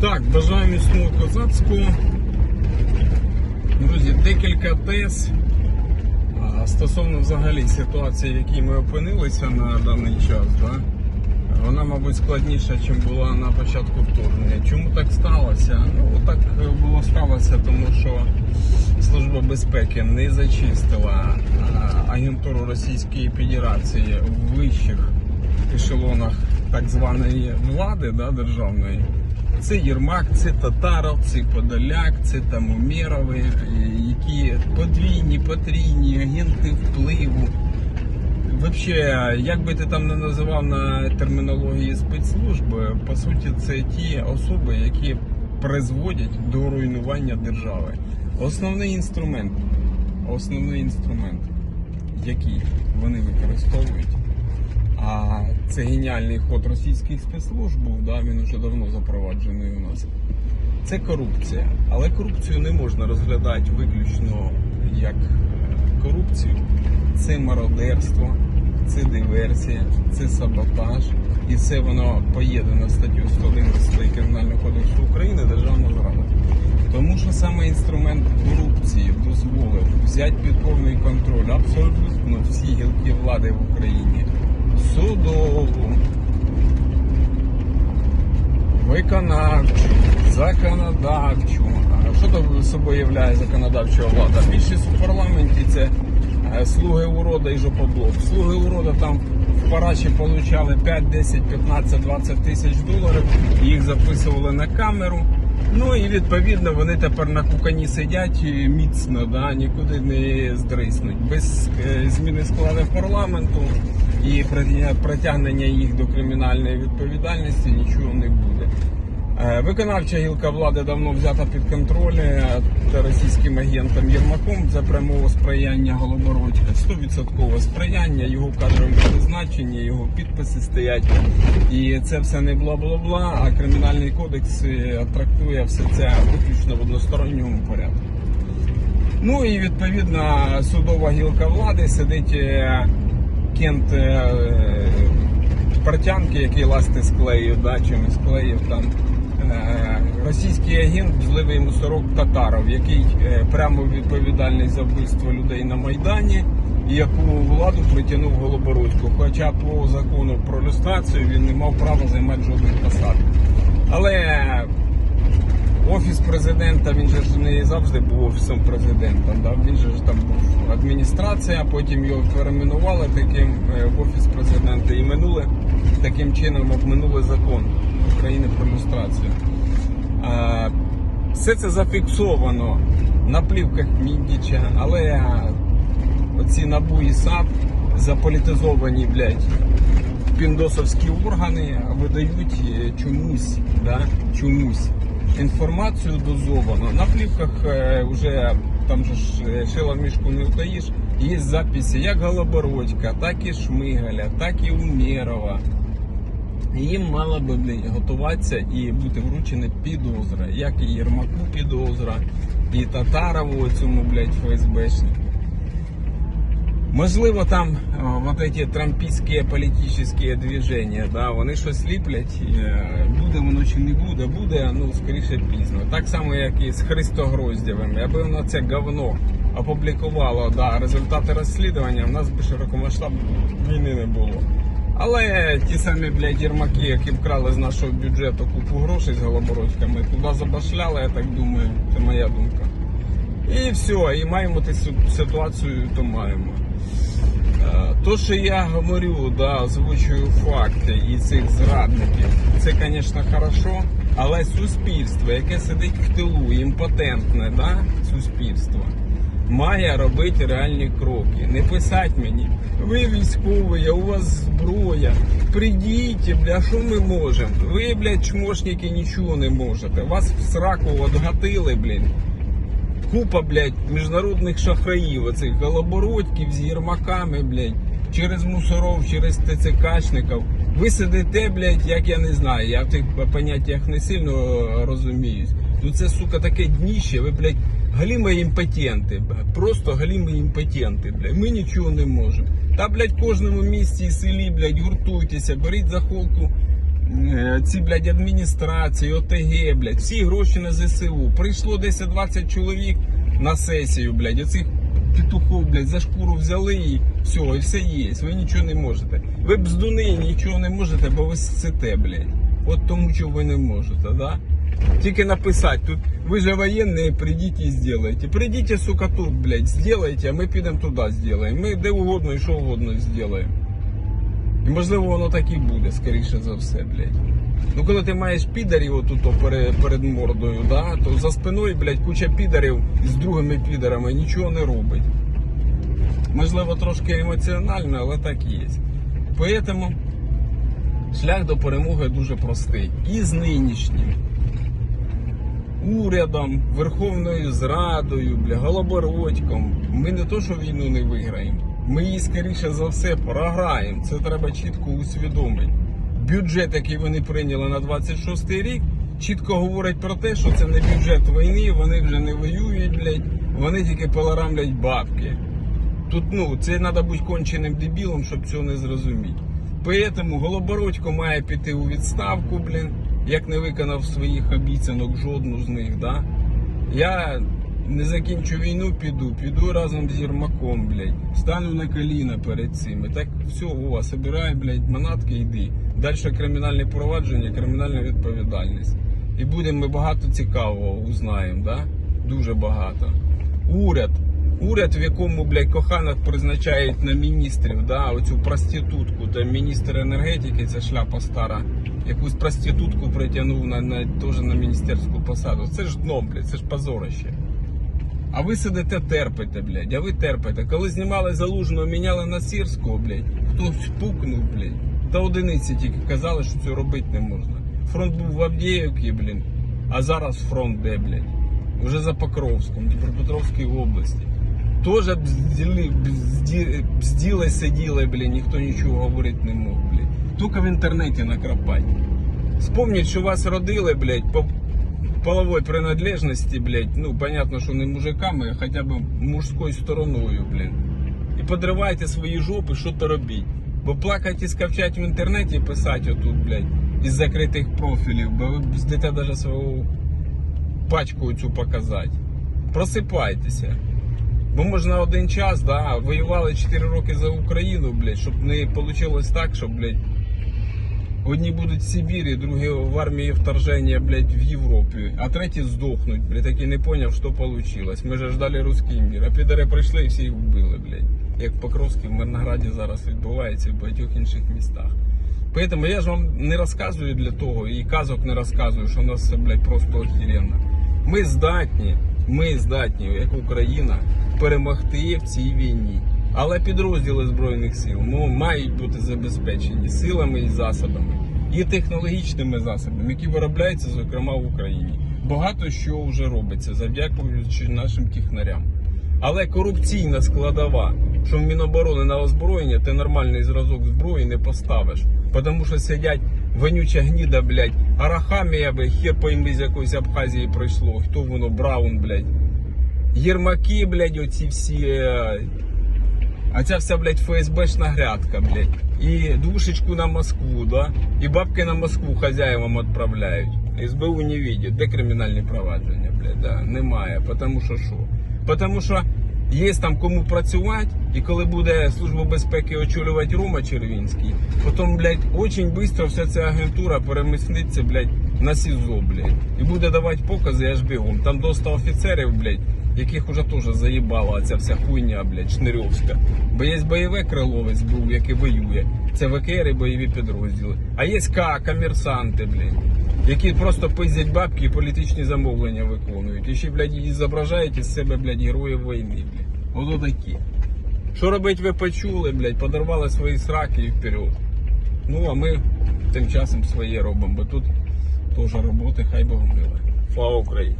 Так, бажаю міцного козацького. Друзі, декілька тез стосовно взагалі ситуації, в якій ми опинилися на даний час. Да? Вона, мабуть, складніша, ніж була на початку вторгнення. Чому так сталося? Ну, так було сталося, тому що Служба безпеки не зачистила агентуру Російської Федерації в вищих ешелонах так званої влади да, державної. Це Єрмак, це Татаров, це Подоляк, це там Умєрови, е, які подвійні, потрійні агенти впливу. Взагалі, як би ти там не називав на термінології спецслужби, по суті, це ті особи, які призводять до руйнування держави. Основний інструмент, основний інструмент, який вони використовують, а це геніальний ход російських спецслужб був, да, він вже давно запроваджений у нас. Це корупція. Але корупцію не можна розглядати виключно як е, корупцію. Це мародерство, це диверсія, це саботаж. І це воно поєднано статтю 111 Кримінального кодексу України Державна зрада. Тому що саме інструмент корупції дозволив взяти під повний контроль абсолютно всі гілки влади в Україні. Судову, виконавчу, законодавчу. А Що то собою являє законодавча влада? Більшість в парламенті це е, слуги урода і жопоблок. Слуги урода там в параші получали 5, 10, 15, 20 тисяч доларів. Їх записували на камеру. Ну і відповідно вони тепер на кукані сидять міцно, да, нікуди не здриснуть. Без е, зміни складу парламенту і притягнення їх до кримінальної відповідальності нічого не буде. Е, Виконавча гілка влади давно взята під контроль е, та російським агентом Єрмаком за прямого сприяння Голобородька. 100% сприяння, його кадрові призначення, його підписи стоять. І це все не бла-бла-бла, а кримінальний кодекс е, трактує все це виключно в односторонньому порядку. Ну і відповідно судова гілка влади сидить кент е, портянки, який ласти склеїв, да, чимось склеїв там. Е, Російський агент, зливий мусорок Татаров, який е, прямо відповідальний за вбивство людей на Майдані, і яку владу притягнув Голобородько. Хоча по закону про люстрацію він не мав права займати жодних посад. Але Офіс президента, він же ж не завжди був офісом президента. Да? Він же ж там був адміністрація, потім його перейменували таким е, в офіс президента і минули таким чином обминули закон України про люстрацію. Все це зафіксовано на плівках Міндіча, але оці НАБУ і САП заполітизовані, блядь, піндосовські органи видають е, чомусь, да, чомусь інформацію дозовано. На плівках е, вже там же ж е, шила в мішку не втаїш. Є записи як Голобородька, так і Шмигаля, так і Умєрова. Їм мала би готуватися і бути вручена підозра, як і Єрмаку підозра, і Татарову цьому, блядь, ФСБшнику. Можливо, там вот эти трампійські політичні движення, да, вони щось ліплять, е, буде воно чи не буде, буде, ну, скоріше пізно. Так само, як і з Христогроздєвим. Аби воно це говно опублікувало да, результати розслідування, в нас би широкомасштабної війни не було. Але ті самі, блядь, єрмаки, які вкрали з нашого бюджету купу грошей з голобородьками, туди забашляли, я так думаю, це моя думка. І все, і маємо ту ситуацію, то маємо. Е, То, що я говорю, да, озвучую факти і цих зрадників, це, звісно, хорошо, але суспільство, яке сидить в тилу, імпотентне, да, суспільство, має робити реальні кроки. Не писати мені, ви військові, у вас зброя. Придіть, бля, що ми можемо? Ви, блядь, чмошники, нічого не можете. Вас в сраку отгатили, блін купа, блядь, міжнародних шахраїв, оцих голобородьків з єрмаками, блядь, через мусоров, через ТЦКшників. Ви сидите, блядь, як я не знаю, я в тих поняттях не сильно розуміюсь. Ну це, сука, таке дніще, ви, блядь, галіми імпотенти, просто галіми імпотенти, блядь, ми нічого не можемо. Та, блядь, в кожному місті і селі, блядь, гуртуйтеся, беріть за холку ці, блядь, адміністрації, ОТГ, блядь, всі гроші на ЗСУ. Прийшло 10-20 чоловік на сесію, блядь, оцих петухов, блядь, за шкуру взяли і все, і все є. Ви нічого не можете. Ви бздуни нічого не можете, бо ви сците, блядь. От тому, що ви не можете, да? Тільки написати тут, ви же воєнні, прийдіть і зробите. Прийдіть, сука, тут, блядь, зробите, а ми підемо туди зробимо. Ми де угодно і що угодно зробимо. І можливо воно так і буде, скоріше за все, блядь. Ну коли ти маєш підарів отут перед мордою, да, то за спиною, блядь, куча підарів з другими підарами нічого не робить. Можливо, трошки емоціонально, але так і є. Поэтому шлях до перемоги дуже простий. І з нинішнім урядом, Верховною Зрадою, бля, Голобородьком. Ми не то, що війну не виграємо. Ми її скоріше за все програємо. Це треба чітко усвідомити. Бюджет, який вони прийняли на 26 рік, чітко говорить про те, що це не бюджет війни, вони вже не воюють, блядь, вони тільки поларамлять бабки. Тут ну це треба бути конченим дебілом, щоб цього не зрозуміти. Поэтому Голобородько має піти у відставку, блін, як не виконав своїх обіцянок жодну з них, да? Я не закінчу війну, піду, піду разом з Єрмаком, блядь. Стану на коліна перед цими. Так все, Вова, собирай, блядь, манатки, йди. Далі кримінальне провадження, кримінальна відповідальність. І будемо ми багато цікавого узнаємо, да? Дуже багато. Уряд. Уряд, в якому, блядь, коханок призначають на міністрів, да, оцю проститутку, там міністр енергетики, це шляпа стара, якусь проститутку притягнув на, на, теж на міністерську посаду. Це ж дно, блядь, це ж позорище. А ви сидите терпите, блядь, а ви терпите. Коли знімали залужного, міняли на сірського, блядь, хтось пукнув, блядь. Та одиниці тільки казали, що цього робити не можна. Фронт був в Авдіївці, блін, а зараз фронт де, блядь? Уже за Покровськом, Дніпропетровській області. Тоже бзділи, бзді, бзділи, сиділи, блін, ніхто нічого говорити не мог, блядь. Тільки в інтернеті накропать. Вспомніть, що вас родили, блядь, половой принадлежности, блядь, ну, понятно, що не мужиками, а хоча б мужською стороною, блін. І подривайте свої жопи, що то робіть. Бо плакати і скавчать в інтернеті і писати отут, блядь, із закритих профілів, бо ви бздите навіть свою пачку цю показати. Просипайтеся. Бо можна один час, да, воювали 4 роки за Україну, блядь, щоб не вийшло так, щоб, блядь, одні будуть в Сибірі, другі в армії вторження, блядь, в Європі, а треті здохнуть, блядь, так і не поняв, що вийшло. Ми же ждали русський мір, а підари прийшли і всі їх вбили, блядь. Як в Покровській, в Мирнограді зараз відбувається в багатьох інших містах. Поэтому я ж вам не розказую для того, і казок не розказую, що у нас все, блядь, просто охеренно. Ми здатні, ми здатні, як Україна, перемогти в цій війні. Але підрозділи Збройних сил ну, мають бути забезпечені силами і засобами, і технологічними засобами, які виробляються, зокрема в Україні. Багато що вже робиться, завдякуючи нашим технарям. Але корупційна складова, що в Міноборони на озброєння ти нормальний зразок зброї не поставиш. Тому що сидять вонюча гніда, блядь, арахамія, блядь, хер пойми з якоїсь Абхазії прийшло, хто воно, Браун, блядь. Єрмаки, блядь, оці всі. А ця вся, блядь, ФСБшна грядка, блядь. І душечку на Москву, да? І бабки на Москву хазяївам відправляють. СБУ не видить. Де кримінальні провадження, блядь, да? Немає. Потому що що? Потому що є там кому працювати, і коли буде Служба безпеки очолювати Рома Червінський, потім, блядь, очень швидко вся ця агентура перемісниться, блядь, на СІЗО, блядь. І буде давати покази аж бігом. Там доста офіцерів, блядь, яких уже теж заїбала ця вся хуйня, блядь, шнирьовська. Бо є бойове крило СБУ, яке воює. Це ВКР і бойові підрозділи. А є К, комерсанти, блядь, які просто пиздять бабки і політичні замовлення виконують. І ще, блядь, і зображають із себе, блядь, героїв війни, блядь. Ото такі. Що робить, ви почули, блядь, подорвали свої сраки і вперед. Ну, а ми тим часом своє робимо, бо тут теж роботи, хай Бог миле. Слава Україні!